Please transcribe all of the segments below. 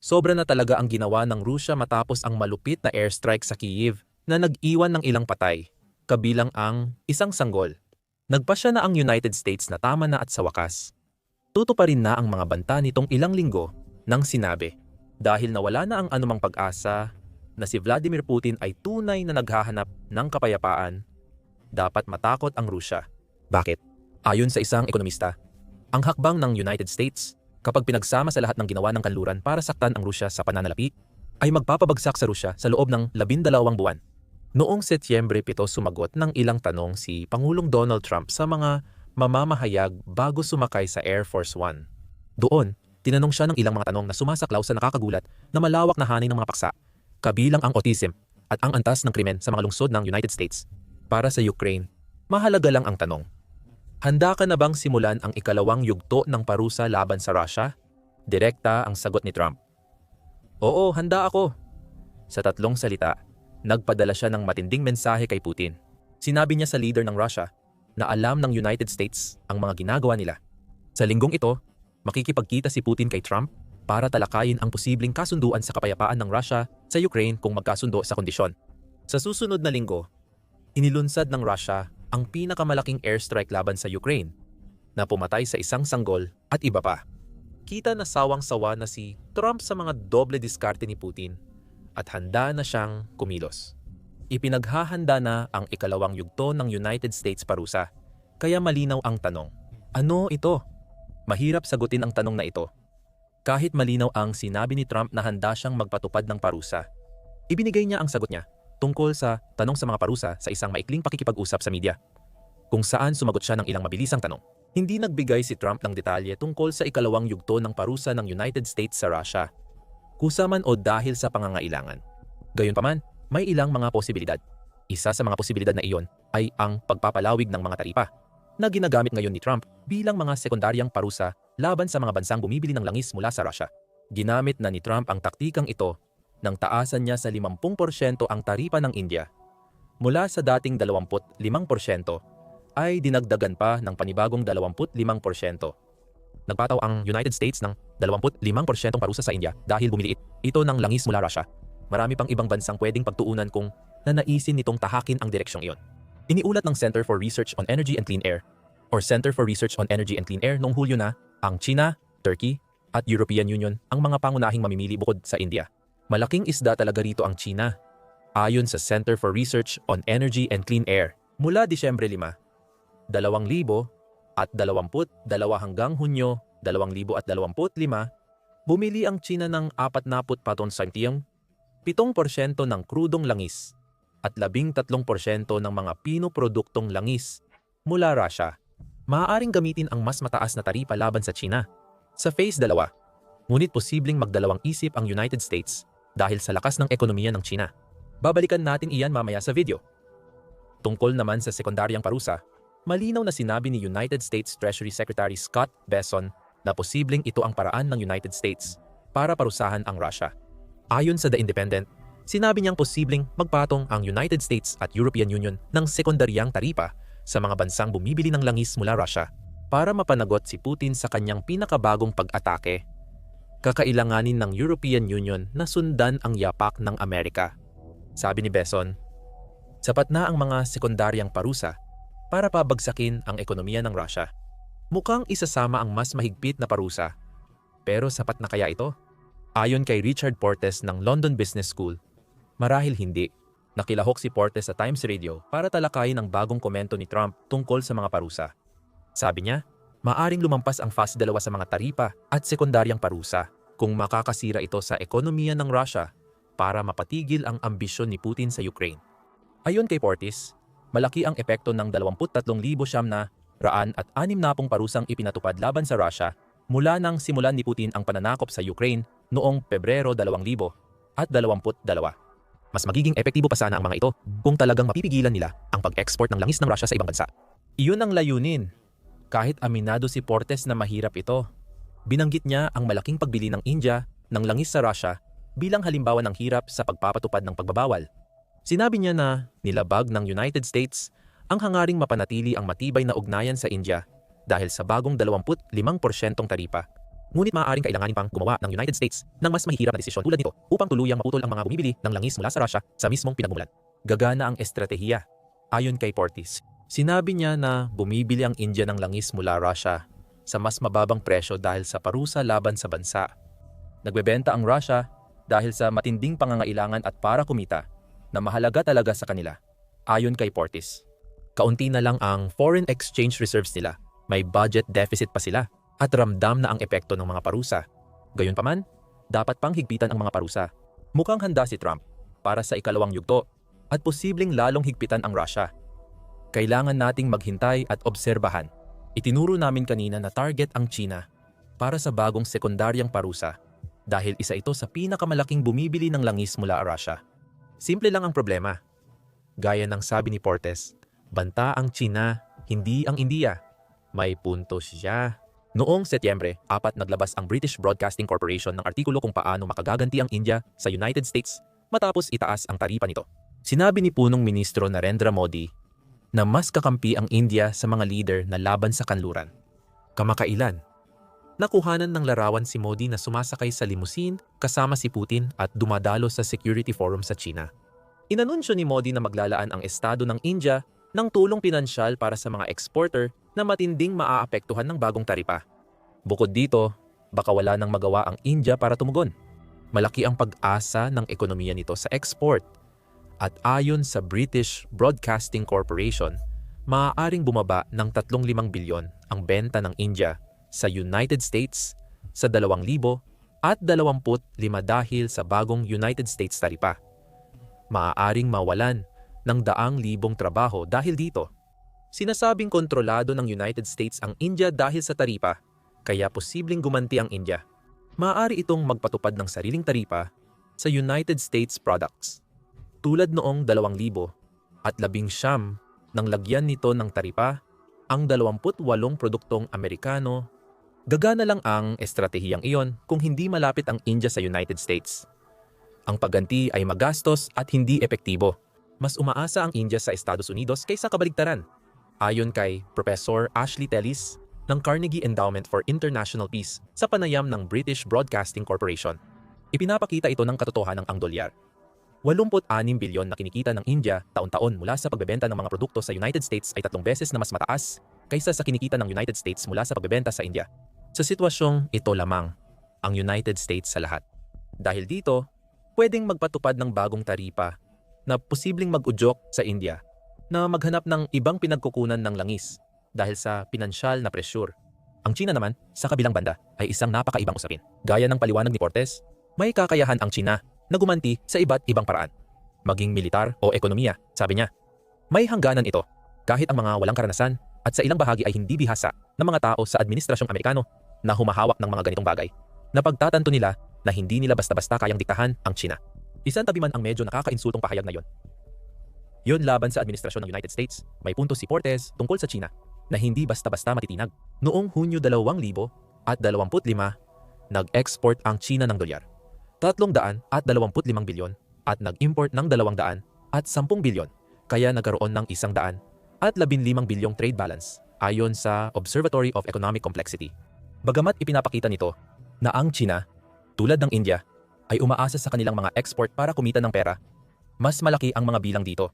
Sobra na talaga ang ginawa ng Rusya matapos ang malupit na airstrike sa Kyiv na nag-iwan ng ilang patay, kabilang ang isang sanggol. Nagpasya na ang United States na tama na at sa wakas. Tutuparin na ang mga banta nitong ilang linggo nang sinabi dahil nawala na ang anumang pag-asa na si Vladimir Putin ay tunay na naghahanap ng kapayapaan, dapat matakot ang Rusya. Bakit? Ayon sa isang ekonomista, ang hakbang ng United States kapag pinagsama sa lahat ng ginawa ng kanluran para saktan ang Rusya sa pananalapi, ay magpapabagsak sa Rusya sa loob ng labindalawang buwan. Noong Setyembre 7 sumagot ng ilang tanong si Pangulong Donald Trump sa mga mamamahayag bago sumakay sa Air Force One. Doon, tinanong siya ng ilang mga tanong na sumasaklaw sa nakakagulat na malawak na hanay ng mga paksa, kabilang ang autism at ang antas ng krimen sa mga lungsod ng United States. Para sa Ukraine, mahalaga lang ang tanong. Handa ka na bang simulan ang ikalawang yugto ng parusa laban sa Russia? Direkta ang sagot ni Trump. Oo, handa ako. Sa tatlong salita, nagpadala siya ng matinding mensahe kay Putin. Sinabi niya sa leader ng Russia na alam ng United States ang mga ginagawa nila. Sa linggong ito, makikipagkita si Putin kay Trump para talakayin ang posibleng kasunduan sa kapayapaan ng Russia sa Ukraine kung magkasundo sa kondisyon. Sa susunod na linggo, inilunsad ng Russia ang pinakamalaking airstrike laban sa Ukraine na pumatay sa isang sanggol at iba pa. Kita na sawang-sawa na si Trump sa mga doble diskarte ni Putin at handa na siyang kumilos. Ipinaghahanda na ang ikalawang yugto ng United States parusa. Kaya malinaw ang tanong, ano ito? Mahirap sagutin ang tanong na ito. Kahit malinaw ang sinabi ni Trump na handa siyang magpatupad ng parusa. Ibinigay niya ang sagot niya tungkol sa tanong sa mga parusa sa isang maikling pakikipag-usap sa media. Kung saan sumagot siya ng ilang mabilisang tanong. Hindi nagbigay si Trump ng detalye tungkol sa ikalawang yugto ng parusa ng United States sa Russia. Kusa man o dahil sa pangangailangan. Gayunpaman, may ilang mga posibilidad. Isa sa mga posibilidad na iyon ay ang pagpapalawig ng mga taripa na ginagamit ngayon ni Trump bilang mga sekundaryang parusa laban sa mga bansang bumibili ng langis mula sa Russia. Ginamit na ni Trump ang taktikang ito nang taasan niya sa 50% ang taripa ng India. Mula sa dating 25% ay dinagdagan pa ng panibagong 25%. Nagpataw ang United States ng 25% parusa sa India dahil bumiliit ito ng langis mula Russia. Marami pang ibang bansang pwedeng pagtuunan kung nanaisin nitong tahakin ang direksyong iyon. Iniulat ng Center for Research on Energy and Clean Air or Center for Research on Energy and Clean Air noong Hulyo na ang China, Turkey at European Union ang mga pangunahing mamimili bukod sa India. Malaking isda talaga rito ang China. Ayon sa Center for Research on Energy and Clean Air, mula Disyembre 5, 2000 at 22 hanggang Hunyo 2025, bumili ang China ng 40 patong sentiyong, 7% ng krudong langis at 13% ng mga pinoproduktong langis mula Russia. Maaaring gamitin ang mas mataas na taripa laban sa China. Sa phase 2, ngunit posibleng magdalawang isip ang United States dahil sa lakas ng ekonomiya ng China. Babalikan natin iyan mamaya sa video. Tungkol naman sa sekundaryang parusa, malinaw na sinabi ni United States Treasury Secretary Scott Besson na posibleng ito ang paraan ng United States para parusahan ang Russia. Ayon sa The Independent, sinabi niyang posibleng magpatong ang United States at European Union ng sekundaryang taripa sa mga bansang bumibili ng langis mula Russia para mapanagot si Putin sa kanyang pinakabagong pag-atake. Kakailanganin ng European Union na sundan ang yapak ng Amerika. Sabi ni Besson, sapat na ang mga sekundaryang parusa para pabagsakin ang ekonomiya ng Russia. Mukhang isasama ang mas mahigpit na parusa. Pero sapat na kaya ito? Ayon kay Richard Portes ng London Business School, marahil hindi. Nakilahok si Portes sa Times Radio para talakayin ang bagong komento ni Trump tungkol sa mga parusa. Sabi niya, maaring lumampas ang fase dalawa sa mga taripa at sekundaryang parusa kung makakasira ito sa ekonomiya ng Russia para mapatigil ang ambisyon ni Putin sa Ukraine. Ayon kay Portis, malaki ang epekto ng 23,000 siyam na raan at anim na pong parusang ipinatupad laban sa Russia mula nang simulan ni Putin ang pananakop sa Ukraine noong Pebrero 2000 at 22. Mas magiging epektibo pa sana ang mga ito kung talagang mapipigilan nila ang pag-export ng langis ng Russia sa ibang bansa. Iyon ang layunin. Kahit aminado si Portes na mahirap ito, binanggit niya ang malaking pagbili ng India ng langis sa Russia bilang halimbawa ng hirap sa pagpapatupad ng pagbabawal. Sinabi niya na nilabag ng United States ang hangaring mapanatili ang matibay na ugnayan sa India dahil sa bagong 25% taripa. Ngunit maaaring kailanganin pang gumawa ng United States ng mas mahihirap na desisyon tulad nito upang tuluyang maputol ang mga bumibili ng langis mula sa Russia sa mismong pinagmumulan. Gagana ang estratehiya. Ayon kay Portis, sinabi niya na bumibili ang India ng langis mula Russia sa mas mababang presyo dahil sa parusa laban sa bansa. Nagbebenta ang Russia dahil sa matinding pangangailangan at para kumita na mahalaga talaga sa kanila. Ayon kay Portis, kaunti na lang ang foreign exchange reserves nila. May budget deficit pa sila at ramdam na ang epekto ng mga parusa. Gayunpaman, dapat pang higpitan ang mga parusa. Mukhang handa si Trump para sa ikalawang yugto at posibleng lalong higpitan ang Russia. Kailangan nating maghintay at obserbahan. Itinuro namin kanina na target ang China para sa bagong sekundaryang parusa dahil isa ito sa pinakamalaking bumibili ng langis mula Russia. Simple lang ang problema. Gaya ng sabi ni Portes, banta ang China, hindi ang India. May punto siya. Noong Setyembre, apat naglabas ang British Broadcasting Corporation ng artikulo kung paano makagaganti ang India sa United States matapos itaas ang taripa nito. Sinabi ni punong ministro Narendra Modi na mas kakampi ang India sa mga leader na laban sa kanluran. Kamakailan, nakuhanan ng larawan si Modi na sumasakay sa limusin kasama si Putin at dumadalo sa Security Forum sa China. Inanunsyo ni Modi na maglalaan ang estado ng India ng tulong pinansyal para sa mga exporter na matinding maaapektuhan ng bagong taripa. Bukod dito, baka wala nang magawa ang India para tumugon. Malaki ang pag-asa ng ekonomiya nito sa export. At ayon sa British Broadcasting Corporation, maaaring bumaba ng 35 bilyon ang benta ng India sa United States sa 2,000 at 25 dahil sa bagong United States taripa. Maaaring mawalan ng daang libong trabaho dahil dito. Sinasabing kontrolado ng United States ang India dahil sa taripa, kaya posibleng gumanti ang India. Maaari itong magpatupad ng sariling taripa sa United States products. Tulad noong 2000 at labing siyam nang lagyan nito ng taripa ang 28 produktong Amerikano, gagana lang ang estratehiyang iyon kung hindi malapit ang India sa United States. Ang pagganti ay magastos at hindi epektibo. Mas umaasa ang India sa Estados Unidos kaysa kabaligtaran Ayon kay Professor Ashley Tellis ng Carnegie Endowment for International Peace sa panayam ng British Broadcasting Corporation. Ipinapakita ito ng katotohanan ang dolyar. 86 bilyon na kinikita ng India taon-taon mula sa pagbebenta ng mga produkto sa United States ay tatlong beses na mas mataas kaysa sa kinikita ng United States mula sa pagbebenta sa India. Sa sitwasyong ito lamang, ang United States sa lahat. Dahil dito, pwedeng magpatupad ng bagong taripa na posibleng mag-udyok sa India na maghanap ng ibang pinagkukunan ng langis dahil sa pinansyal na presyur. Ang China naman, sa kabilang banda, ay isang napakaibang usapin. Gaya ng paliwanag ni Portes, may kakayahan ang China na gumanti sa iba't ibang paraan. Maging militar o ekonomiya, sabi niya. May hangganan ito, kahit ang mga walang karanasan at sa ilang bahagi ay hindi bihasa ng mga tao sa administrasyong Amerikano na humahawak ng mga ganitong bagay. Napagtatanto nila na hindi nila basta-basta kayang diktahan ang China. Isang tabi man ang medyo nakakainsultong pahayag na yon Yon laban sa administrasyon ng United States. May punto si Portes tungkol sa China na hindi basta-basta matitinag. Noong Hunyo 2000 at 25, nag-export ang China ng dolyar. 300 at 25 bilyon at nag-import ng 200 at 10 bilyon kaya nagkaroon ng 100 at 15 bilyong trade balance ayon sa Observatory of Economic Complexity. Bagamat ipinapakita nito na ang China, tulad ng India, ay umaasa sa kanilang mga export para kumita ng pera, mas malaki ang mga bilang dito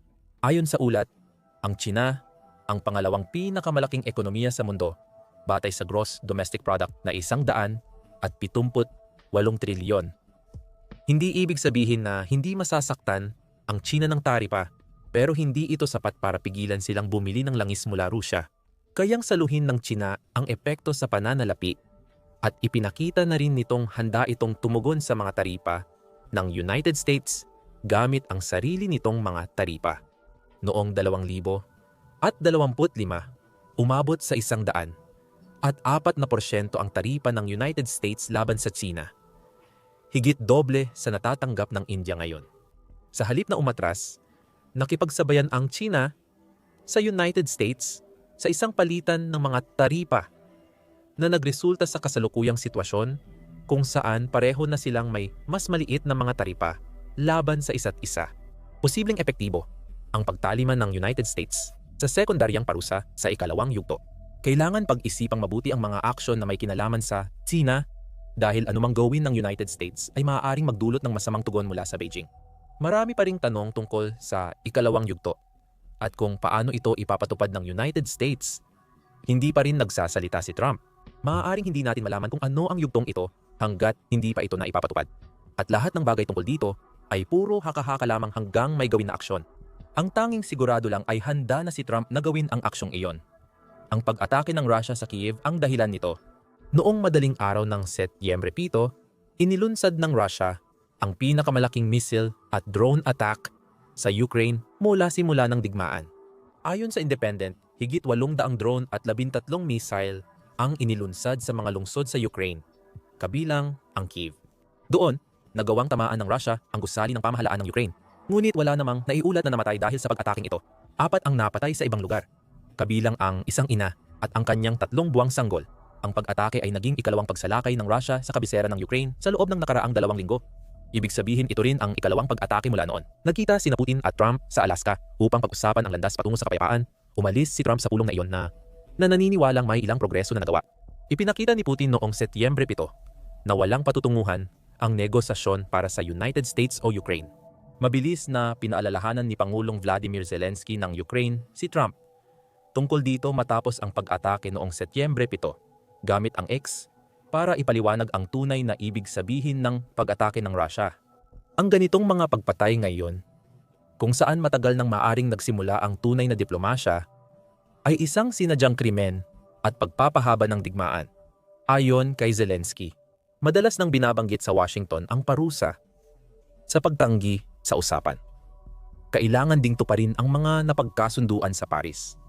Ayon sa ulat, ang China ang pangalawang pinakamalaking ekonomiya sa mundo batay sa gross domestic product na isang daan at 78 trilyon. Hindi ibig sabihin na hindi masasaktan ang China ng taripa pero hindi ito sapat para pigilan silang bumili ng langis mula Rusya. Kayang saluhin ng China ang epekto sa pananalapi at ipinakita na rin nitong handa itong tumugon sa mga taripa ng United States gamit ang sarili nitong mga taripa noong 2000 at 25 umabot sa isang daan at 4 na porsyento ang taripa ng United States laban sa China. Higit doble sa natatanggap ng India ngayon. Sa halip na umatras, nakipagsabayan ang China sa United States sa isang palitan ng mga taripa na nagresulta sa kasalukuyang sitwasyon kung saan pareho na silang may mas maliit na mga taripa laban sa isa't isa. Posibleng epektibo ang pagtaliman ng United States sa sekundaryang parusa sa ikalawang yugto. Kailangan pag-isipang mabuti ang mga aksyon na may kinalaman sa China dahil anumang gawin ng United States ay maaaring magdulot ng masamang tugon mula sa Beijing. Marami pa ring tanong tungkol sa ikalawang yugto at kung paano ito ipapatupad ng United States. Hindi pa rin nagsasalita si Trump. Maaaring hindi natin malaman kung ano ang yugtong ito hanggat hindi pa ito na ipapatupad. At lahat ng bagay tungkol dito ay puro haka-haka lamang hanggang may gawin na aksyon. Ang tanging sigurado lang ay handa na si Trump na gawin ang aksyong iyon. Ang pag-atake ng Russia sa Kiev ang dahilan nito. Noong madaling araw ng Setyembre 7, inilunsad ng Russia ang pinakamalaking missile at drone attack sa Ukraine mula simula ng digmaan. Ayon sa Independent, higit 800 drone at 13 missile ang inilunsad sa mga lungsod sa Ukraine, kabilang ang Kiev. Doon, nagawang tamaan ng Russia ang gusali ng pamahalaan ng Ukraine. Ngunit wala namang naiulat na namatay dahil sa pag-ataking ito. Apat ang napatay sa ibang lugar, kabilang ang isang ina at ang kanyang tatlong buwang sanggol. Ang pag-atake ay naging ikalawang pagsalakay ng Russia sa kabisera ng Ukraine sa loob ng nakaraang dalawang linggo. Ibig sabihin ito rin ang ikalawang pag-atake mula noon. Nagkita sina Putin at Trump sa Alaska upang pag-usapan ang landas patungo sa kapayapaan. Umalis si Trump sa pulong na iyon na, na naniniwalang may ilang progreso na nagawa. Ipinakita ni Putin noong Setyembre 7 na walang patutunguhan ang negosasyon para sa United States o Ukraine. Mabilis na pinaalalahanan ni Pangulong Vladimir Zelensky ng Ukraine si Trump tungkol dito matapos ang pag-atake noong Setyembre 7 gamit ang X para ipaliwanag ang tunay na ibig sabihin ng pag-atake ng Russia. Ang ganitong mga pagpatay ngayon, kung saan matagal nang maaring nagsimula ang tunay na diplomasya, ay isang sinadyang krimen at pagpapahaba ng digmaan. Ayon kay Zelensky, madalas nang binabanggit sa Washington ang parusa sa pagtanggi sa usapan. Kailangan ding tuparin ang mga napagkasunduan sa Paris.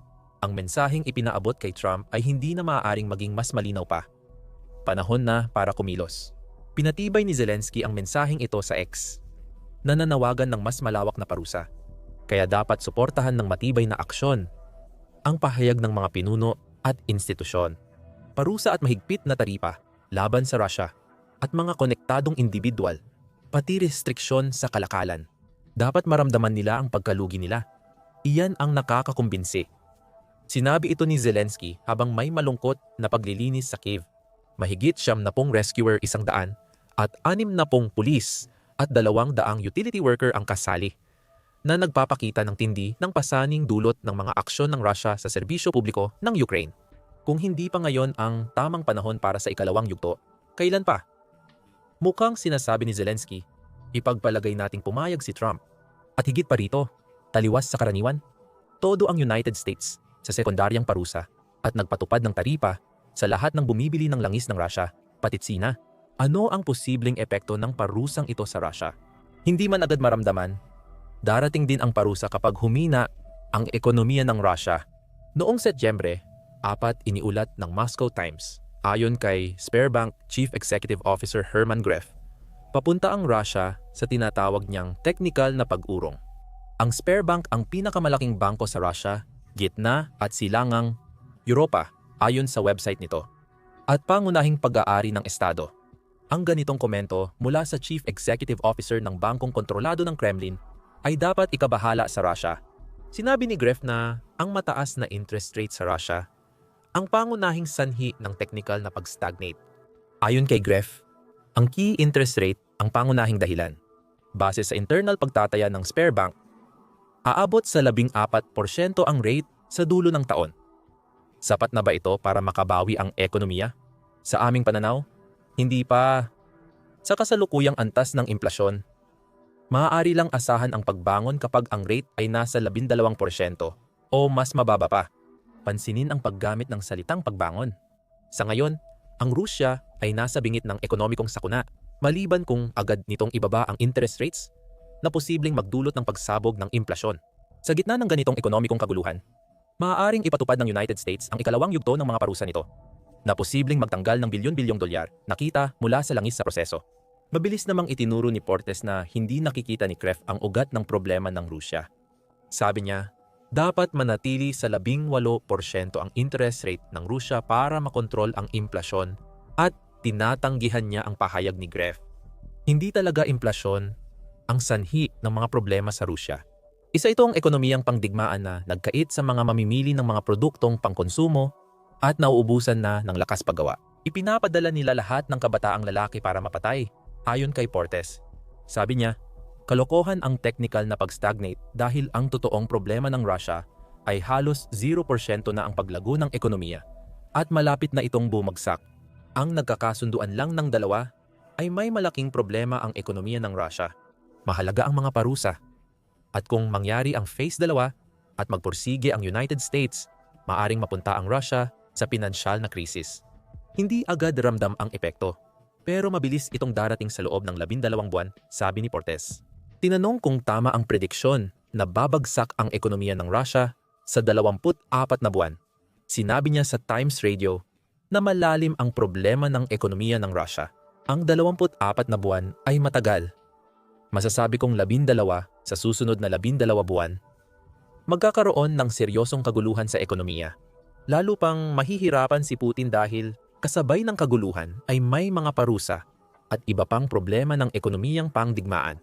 Ang mensaheng ipinaabot kay Trump ay hindi na maaaring maging mas malinaw pa. Panahon na para kumilos. Pinatibay ni Zelensky ang mensaheng ito sa X, na nanawagan ng mas malawak na parusa. Kaya dapat suportahan ng matibay na aksyon ang pahayag ng mga pinuno at institusyon. Parusa at mahigpit na taripa laban sa Russia at mga konektadong individual, pati restriksyon sa kalakalan. Dapat maramdaman nila ang pagkalugi nila. Iyan ang nakakakumbinsi. Sinabi ito ni Zelensky habang may malungkot na paglilinis sa cave. Mahigit siyam na pong rescuer isang daan at anim na pong pulis at dalawang daang utility worker ang kasali na nagpapakita ng tindi ng pasaning dulot ng mga aksyon ng Russia sa serbisyo publiko ng Ukraine. Kung hindi pa ngayon ang tamang panahon para sa ikalawang yugto, kailan pa? Mukhang sinasabi ni Zelensky, ipagpalagay nating pumayag si Trump. At higit pa rito, taliwas sa karaniwan, todo ang United States sa sekundaryang parusa at nagpatupad ng taripa sa lahat ng bumibili ng langis ng Russia, patit Sina. Ano ang posibleng epekto ng parusang ito sa Russia? Hindi man agad maramdaman, darating din ang parusa kapag humina ang ekonomiya ng Russia. Noong Setyembre, apat iniulat ng Moscow Times. Ayon kay Sberbank Chief Executive Officer Herman Greff, papunta ang Russia sa tinatawag niyang technical na pag-urong. Ang Sberbank ang pinakamalaking bangko sa Russia gitna at silangang Europa ayon sa website nito at pangunahing pag-aari ng Estado. Ang ganitong komento mula sa Chief Executive Officer ng bangkong kontrolado ng Kremlin ay dapat ikabahala sa Russia. Sinabi ni Greff na ang mataas na interest rate sa Russia ang pangunahing sanhi ng technical na pag-stagnate. Ayon kay Greff, ang key interest rate ang pangunahing dahilan. Base sa internal pagtataya ng Sberbank, aabot sa 14% ang rate sa dulo ng taon. Sapat na ba ito para makabawi ang ekonomiya? Sa aming pananaw, hindi pa. Sa kasalukuyang antas ng implasyon, maaari lang asahan ang pagbangon kapag ang rate ay nasa 12% o mas mababa pa. Pansinin ang paggamit ng salitang pagbangon. Sa ngayon, ang Rusya ay nasa bingit ng ekonomikong sakuna maliban kung agad nitong ibaba ang interest rates na posibleng magdulot ng pagsabog ng implasyon. Sa gitna ng ganitong ekonomikong kaguluhan, maaaring ipatupad ng United States ang ikalawang yugto ng mga parusa nito na posibleng magtanggal ng bilyon-bilyong dolyar na kita mula sa langis sa proseso. Mabilis namang itinuro ni Portes na hindi nakikita ni Kref ang ugat ng problema ng Rusya. Sabi niya, dapat manatili sa 18% ang interest rate ng Rusya para makontrol ang implasyon at tinatanggihan niya ang pahayag ni Gref. Hindi talaga implasyon ang sanhi ng mga problema sa Rusya. Isa itong ekonomiyang pangdigmaan na nagkait sa mga mamimili ng mga produktong pangkonsumo at nauubusan na ng lakas paggawa. Ipinapadala nila lahat ng kabataang lalaki para mapatay, ayon kay Portes. Sabi niya, kalokohan ang technical na pag-stagnate dahil ang totoong problema ng Russia ay halos 0% na ang paglago ng ekonomiya at malapit na itong bumagsak. Ang nagkakasunduan lang ng dalawa ay may malaking problema ang ekonomiya ng Russia. Mahalaga ang mga parusa. At kung mangyari ang phase dalawa at magpursige ang United States, maaring mapunta ang Russia sa pinansyal na krisis. Hindi agad ramdam ang epekto, pero mabilis itong darating sa loob ng labindalawang buwan, sabi ni Portes. Tinanong kung tama ang prediksyon na babagsak ang ekonomiya ng Russia sa 24 na buwan. Sinabi niya sa Times Radio na malalim ang problema ng ekonomiya ng Russia. Ang 24 na buwan ay matagal. Masasabi kong labindalawa sa susunod na labindalawa buwan, magkakaroon ng seryosong kaguluhan sa ekonomiya. Lalo pang mahihirapan si Putin dahil kasabay ng kaguluhan ay may mga parusa at iba pang problema ng ekonomiyang pangdigmaan.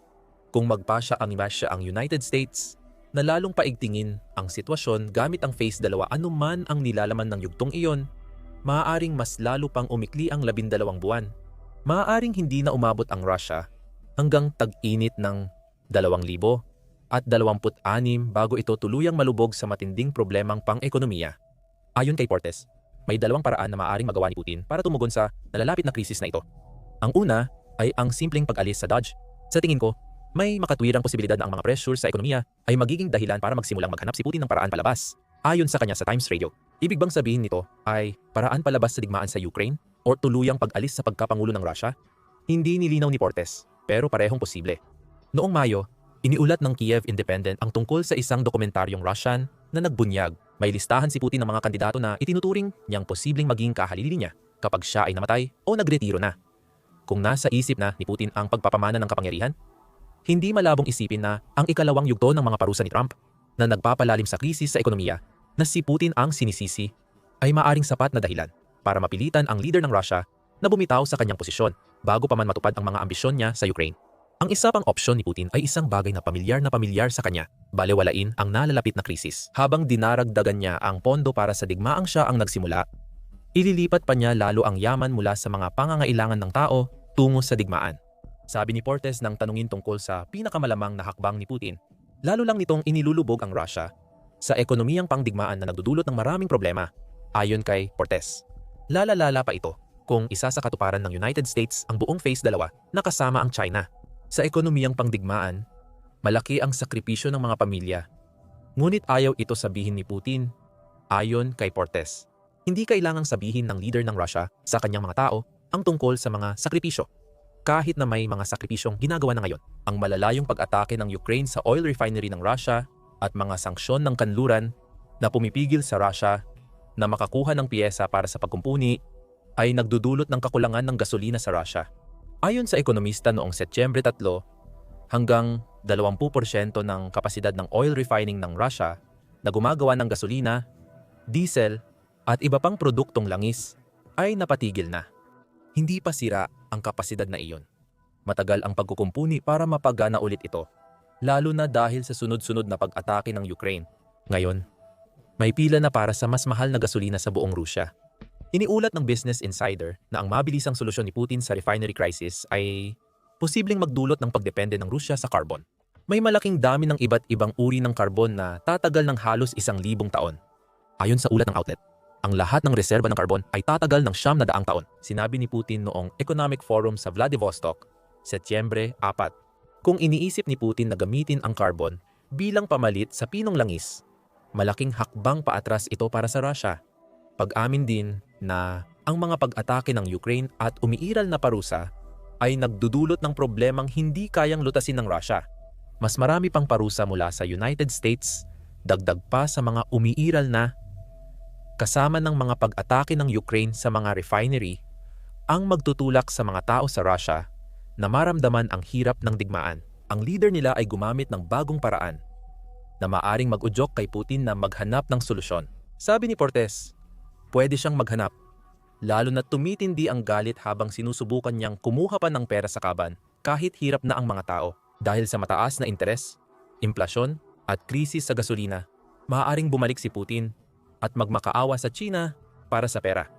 Kung magpasya ang Russia ang United States, na lalong paigtingin ang sitwasyon gamit ang phase dalawa anuman ang nilalaman ng yugtong iyon, maaaring mas lalo pang umikli ang labindalawang buwan. Maaaring hindi na umabot ang Russia hanggang tag-init ng 2,000 at 26 bago ito tuluyang malubog sa matinding problemang pang-ekonomiya. Ayon kay Portes, may dalawang paraan na maaaring magawa ni Putin para tumugon sa nalalapit na krisis na ito. Ang una ay ang simpleng pag-alis sa Dodge. Sa tingin ko, may makatwirang posibilidad na ang mga pressure sa ekonomiya ay magiging dahilan para magsimulang maghanap si Putin ng paraan palabas. Ayon sa kanya sa Times Radio, ibig bang sabihin nito ay paraan palabas sa digmaan sa Ukraine o tuluyang pag-alis sa pagkapangulo ng Russia? Hindi nilinaw ni Portes, pero parehong posible. Noong Mayo, iniulat ng Kiev Independent ang tungkol sa isang dokumentaryong Russian na nagbunyag may listahan si Putin ng mga kandidato na itinuturing niyang posibleng maging kahalili niya kapag siya ay namatay o nagretiro na. Kung nasa isip na ni Putin ang pagpapamana ng kapangyarihan, hindi malabong isipin na ang ikalawang yugto ng mga parusa ni Trump na nagpapalalim sa krisis sa ekonomiya na si Putin ang sinisisi ay maaring sapat na dahilan para mapilitan ang leader ng Russia na bumitaw sa kanyang posisyon bago pa man matupad ang mga ambisyon niya sa Ukraine. Ang isa pang opsyon ni Putin ay isang bagay na pamilyar na pamilyar sa kanya, balewalain ang nalalapit na krisis. Habang dinaragdagan niya ang pondo para sa digmaang siya ang nagsimula, ililipat pa niya lalo ang yaman mula sa mga pangangailangan ng tao tungo sa digmaan. Sabi ni Portes nang tanungin tungkol sa pinakamalamang na hakbang ni Putin, lalo lang nitong inilulubog ang Russia sa ekonomiyang pangdigmaan na nagdudulot ng maraming problema, ayon kay Portes. Lalalala pa ito kung isa sa katuparan ng United States ang buong phase dalawa na kasama ang China. Sa ekonomiyang pangdigmaan, malaki ang sakripisyo ng mga pamilya. Ngunit ayaw ito sabihin ni Putin, ayon kay Portes. Hindi kailangang sabihin ng leader ng Russia sa kanyang mga tao ang tungkol sa mga sakripisyo. Kahit na may mga sakripisyong ginagawa na ngayon, ang malalayong pag-atake ng Ukraine sa oil refinery ng Russia at mga sanksyon ng kanluran na pumipigil sa Russia na makakuha ng piyesa para sa pagkumpuni ay nagdudulot ng kakulangan ng gasolina sa Russia. Ayon sa ekonomista noong Setyembre 3, hanggang 20% ng kapasidad ng oil refining ng Russia na gumagawa ng gasolina, diesel at iba pang produktong langis ay napatigil na. Hindi pa sira ang kapasidad na iyon. Matagal ang pagkukumpuni para mapagana ulit ito, lalo na dahil sa sunod-sunod na pag-atake ng Ukraine. Ngayon, may pila na para sa mas mahal na gasolina sa buong Rusya. Iniulat ng Business Insider na ang mabilisang solusyon ni Putin sa refinery crisis ay posibleng magdulot ng pagdepende ng Rusya sa carbon. May malaking dami ng iba't ibang uri ng carbon na tatagal ng halos isang libong taon. Ayon sa ulat ng outlet, ang lahat ng reserba ng carbon ay tatagal ng siyam na daang taon, sinabi ni Putin noong Economic Forum sa Vladivostok, Setyembre 4. Kung iniisip ni Putin na gamitin ang carbon bilang pamalit sa pinong langis, malaking hakbang paatras ito para sa Russia. Pag-amin din na ang mga pag-atake ng Ukraine at umiiral na parusa ay nagdudulot ng problemang hindi kayang lutasin ng Russia. Mas marami pang parusa mula sa United States, dagdag pa sa mga umiiral na kasama ng mga pag-atake ng Ukraine sa mga refinery ang magtutulak sa mga tao sa Russia na maramdaman ang hirap ng digmaan. Ang leader nila ay gumamit ng bagong paraan na maaring mag-udyok kay Putin na maghanap ng solusyon. Sabi ni Portes, pwede siyang maghanap. Lalo na tumitindi ang galit habang sinusubukan niyang kumuha pa ng pera sa kaban kahit hirap na ang mga tao. Dahil sa mataas na interes, implasyon at krisis sa gasolina, maaaring bumalik si Putin at magmakaawa sa China para sa pera.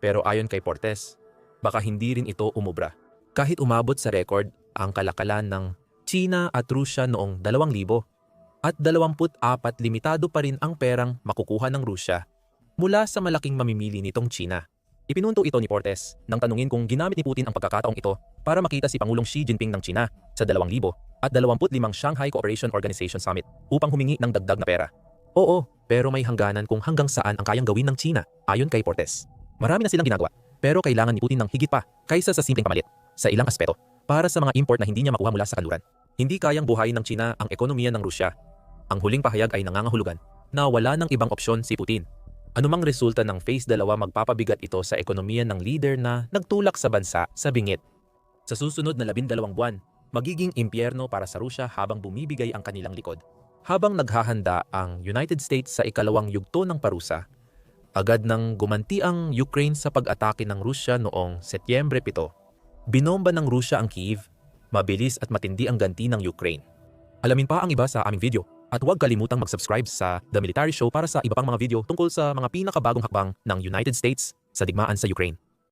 Pero ayon kay Portes, baka hindi rin ito umubra. Kahit umabot sa record ang kalakalan ng China at Rusya noong 2000 at 24 limitado pa rin ang perang makukuha ng Rusya mula sa malaking mamimili nitong China. Ipinunto ito ni Portes nang tanungin kung ginamit ni Putin ang pagkakataong ito para makita si Pangulong Xi Jinping ng China sa 2,000 at 25 Shanghai Cooperation Organization Summit upang humingi ng dagdag na pera. Oo, pero may hangganan kung hanggang saan ang kayang gawin ng China ayon kay Portes. Marami na silang ginagawa, pero kailangan ni Putin ng higit pa kaysa sa simpleng pamalit sa ilang aspeto para sa mga import na hindi niya makuha mula sa kanluran. Hindi kayang buhayin ng China ang ekonomiya ng Rusya. Ang huling pahayag ay nangangahulugan na wala ng ibang opsyon si Putin. Anumang resulta ng Phase 2 magpapabigat ito sa ekonomiya ng leader na nagtulak sa bansa sa bingit. Sa susunod na labindalawang buwan, magiging impyerno para sa Rusya habang bumibigay ang kanilang likod. Habang naghahanda ang United States sa ikalawang yugto ng parusa, agad nang gumanti ang Ukraine sa pag-atake ng Rusya noong Setyembre 7. Binomba ng Rusya ang Kiev, mabilis at matindi ang ganti ng Ukraine. Alamin pa ang iba sa aming video at huwag kalimutang mag-subscribe sa The Military Show para sa iba pang mga video tungkol sa mga pinakabagong hakbang ng United States sa digmaan sa Ukraine.